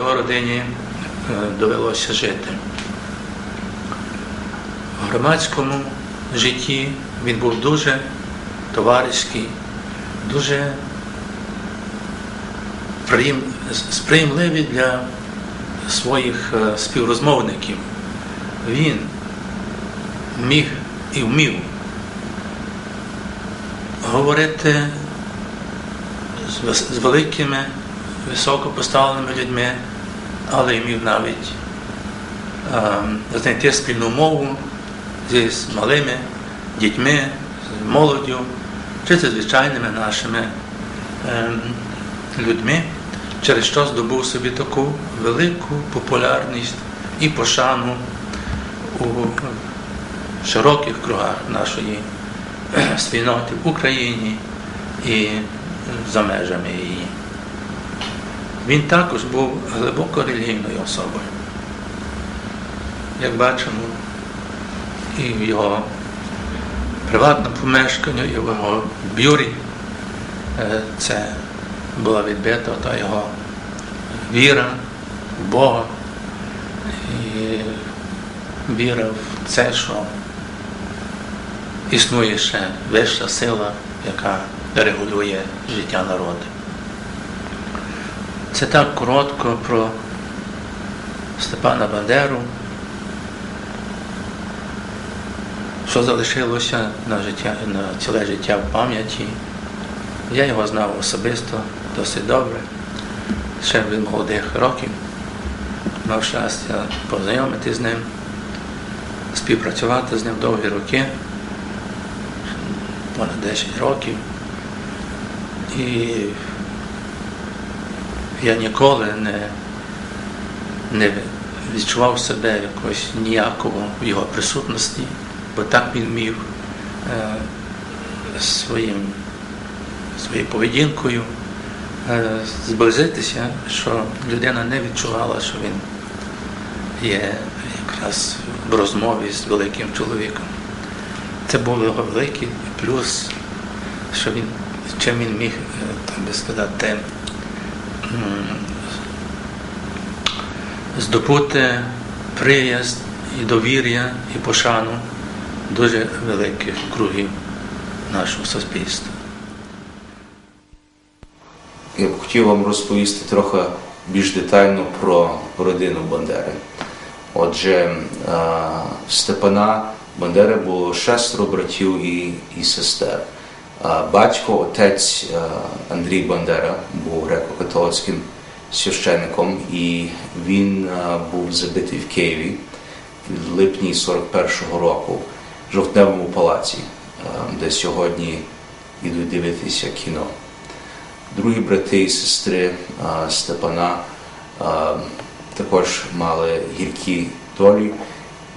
Його родині е, довелося жити. В громадському житті він був дуже товариський, дуже сприймливий для своїх е, співрозмовників. Він міг і вмів говорити з великими, високо поставленими людьми, але й міг навіть ем, знайти спільну мову зі з малими дітьми, з молоддю, чи зі звичайними нашими ем, людьми, через що здобув собі таку велику популярність і пошану у широких кругах нашої е, спільноти в Україні і за межами її. Він також був глибоко релігійною особою. Як бачимо, і в його приватному помешканні, і в його бюрі е, це була відбита та його віра в Бога і віра в це, що існує ще вища сила, яка регулює життя народу. Це так коротко про Степана Бандеру, що залишилося на, життя, на ціле життя в пам'яті. Я його знав особисто досить добре, ще від молодих років. Мав щастя познайомитися з ним, співпрацювати з ним довгі роки, понад 10 років. І я ніколи не, не відчував себе якось ніяково в його присутності, бо так він вмів е, своїм, своєю поведінкою е, зблизитися, що людина не відчувала, що він є якраз в розмові з великим чоловіком. Це був його великий плюс, що він, чим він міг, е, так би сказати, здобути приязнь і довір'я і пошану дуже великих кругів нашого суспільства. Я б хотів вам розповісти трохи більш детально про родину Бандери. Отже, е, Степана Бандери було шестеро братів і, і сестер. Батько, отець е, Андрій Бандера був греко-католицьким священником, і він е, був забитий в Києві в липні 41-го року в жовтневому палаці, е, де сьогодні йдуть дивитися кіно. Другі брати і сестри Степана також мали гіркі долі,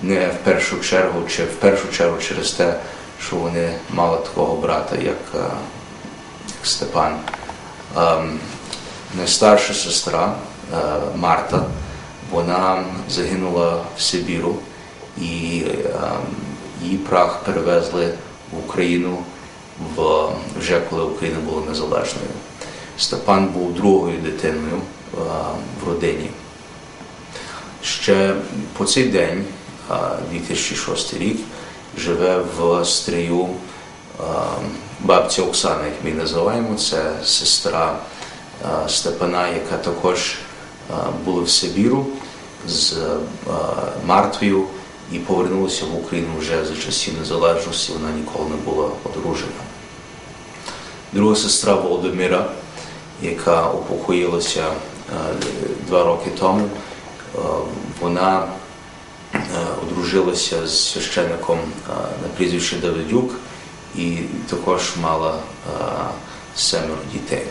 не в першу чергу, чи в першу чергу через те, що вони мали такого брата, як, як Степан. Найстарша сестра Марта, вона загинула в Сибіру, і а, її прах перевезли в Україну вже коли Україна була незалежною. Степан був другою дитиною в родині. Ще по цей день, 2006 рік, живе в стрію а, бабця Оксана, як ми називаємо, це сестра Степана, яка також була в Сибіру з Мартвою і повернулася в Україну вже за часів незалежності, вона ніколи не була одружена. Друга сестра Володимира, яка упокоїлася е, два роки тому, е, вона е, одружилася з священником е, на прізвище Давидюк і також мала е, семеро дітей,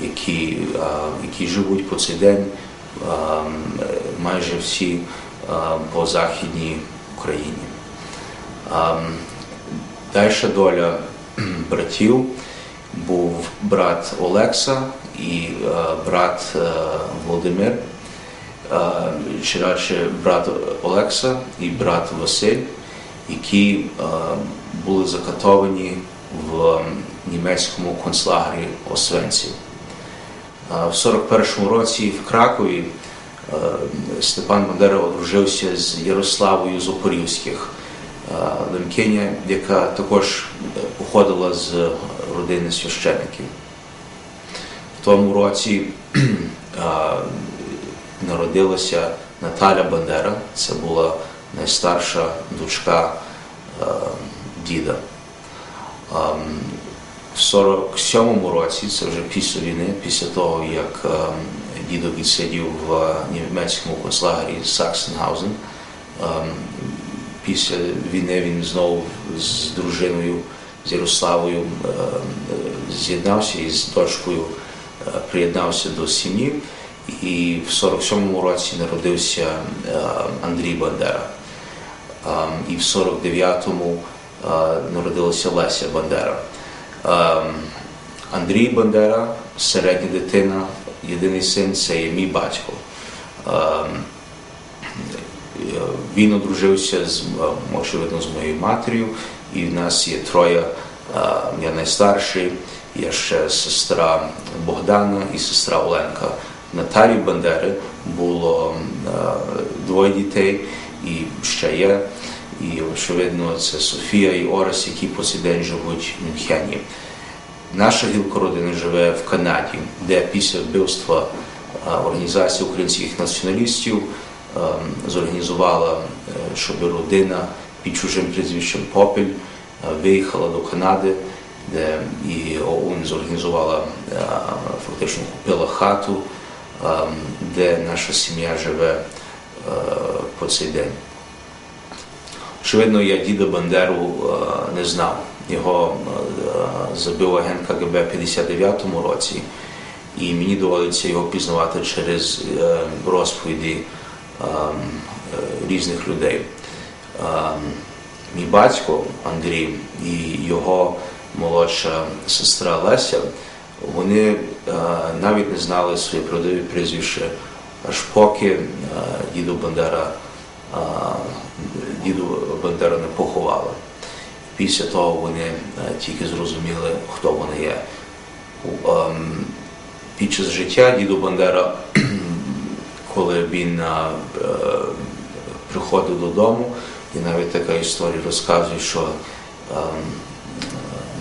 які, е, які живуть по цей день е, майже всі е, по Західній Україні. Дальша доля братів був брат Олекса і е, брат е, Володимир, е, чи радше брат Олекса і брат Василь, які були закатовані в німецькому концлагері Освенців. В 41-му році в Кракові Степан Бандера одружився з Ярославою з Опорівських, Лемкиня, яка також походила з родини священиків. В тому році народилася Наталя Бандера, це була найстарша дочка е, діда. Ем, В 47-му році, це вже після війни, після того, як ем, дідо відсидів в німецькому концлагері Саксенгаузен, ем, після війни він знову з дружиною, з Ярославою е, з'єднався і з дочкою е, приєднався до сім'ї. І в 47-му році народився е, Андрій Бандера. Ем, І в 49-му е, народилася Леся Бандера. Андрій Бандера, середня дитина, єдиний син це є мій батько. Е, Він одружився з очевидно з моєю матір'ю, і в нас є троє. е, Я найстарший, є ще сестра Богдана і сестра Оленка. Наталі Бандери було е, двоє дітей і ще є. І очевидно, це Софія і Орес, які по цей день живуть в Мюнхені. Наша гілка родини живе в Канаді, де після вбивства е, організація українських націоналістів е, зорганізувала, щоб родина під чужим прізвищем Попель виїхала до Канади, де і ОУН зорганізувала фактично купила хату, де наша сім'я живе е, по цей день. Очевидно, я діда Бандеру е, не знав. Його е, забив агент КГБ в 59-му році, і мені доводиться його пізнавати через розповіді е, е, різних людей. Е, Мій батько Андрій і його молодша сестра Леся, вони е, навіть не знали своє правдиве прізвище, аж поки е, діду Бандера е, діду Бандера не поховали. Після того вони тільки зрозуміли, хто вони є. Ем, Під час життя діду Бандера, коли він приходив додому, і навіть така історія розказує, що ем,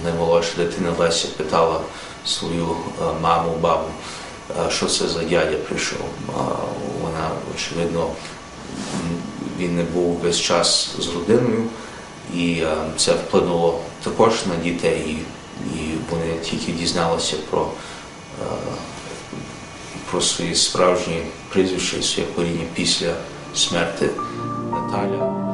наймолодша дитина Леся питала свою е, маму, бабу, е, що це за дядя прийшов. Вона, очевидно, він не був весь час з родиною, і е, це вплинуло також на дітей, і, вони тільки дізналися про, е, про свої справжні прізвища і своє коріння після смерти Наталя.